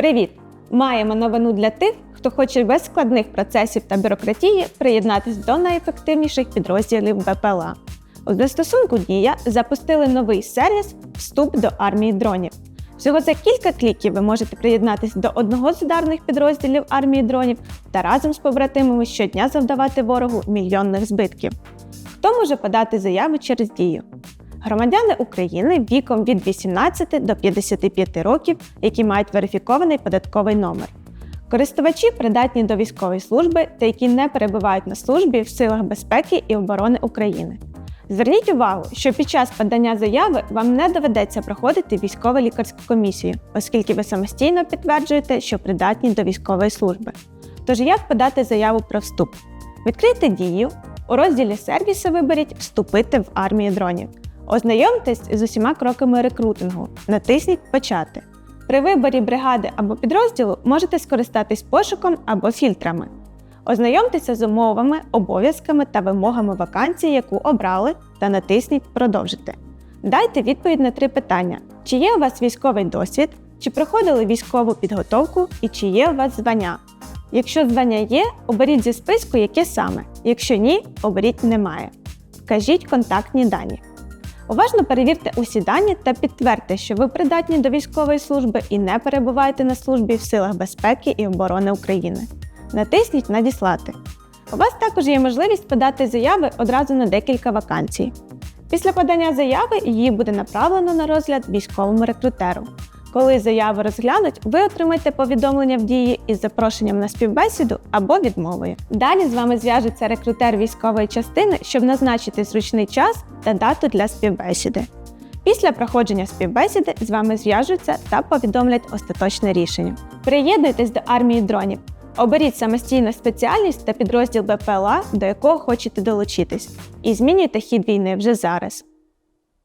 Привіт! Маємо новину для тих, хто хоче без складних процесів та бюрократії приєднатись до найефективніших підрозділів БПЛА. У застосунку Дія запустили новий сервіс Вступ до армії дронів. Всього за кілька кліків ви можете приєднатись до одного з ударних підрозділів армії дронів та разом з побратимами щодня завдавати ворогу мільйонних збитків. Хто може подати заяву через дію? Громадяни України віком від 18 до 55 років, які мають верифікований податковий номер. Користувачі придатні до військової служби та які не перебувають на службі в силах безпеки і оборони України. Зверніть увагу, що під час подання заяви вам не доведеться проходити військово-лікарську комісію, оскільки ви самостійно підтверджуєте, що придатні до військової служби. Тож як подати заяву про вступ? Відкрийте дію, у розділі сервісу виберіть Вступити в армію дронів. Ознайомтесь з усіма кроками рекрутингу, натисніть Почати. При виборі бригади або підрозділу можете скористатись пошуком або фільтрами. Ознайомтеся з умовами, обов'язками та вимогами вакансії, яку обрали, та натисніть Продовжити. Дайте відповідь на три питання: чи є у вас військовий досвід, чи проходили військову підготовку і чи є у вас звання. Якщо звання є, оберіть зі списку, яке саме. Якщо ні, оберіть немає. Вкажіть контактні дані. Уважно перевірте усі дані та підтвердьте, що ви придатні до військової служби і не перебуваєте на службі в силах безпеки і оборони України. Натисніть Надіслати. У вас також є можливість подати заяви одразу на декілька вакансій. Після подання заяви її буде направлено на розгляд військовому рекрутеру. Коли заяву розглянуть, ви отримаєте повідомлення в дії із запрошенням на співбесіду або відмовою. Далі з вами зв'яжеться рекрутер військової частини, щоб назначити зручний час та дату для співбесіди. Після проходження співбесіди з вами зв'яжуться та повідомлять остаточне рішення. Приєднуйтесь до армії дронів. Оберіть самостійну спеціальність та підрозділ БПЛА, до якого хочете долучитись, і змінюйте хід війни вже зараз.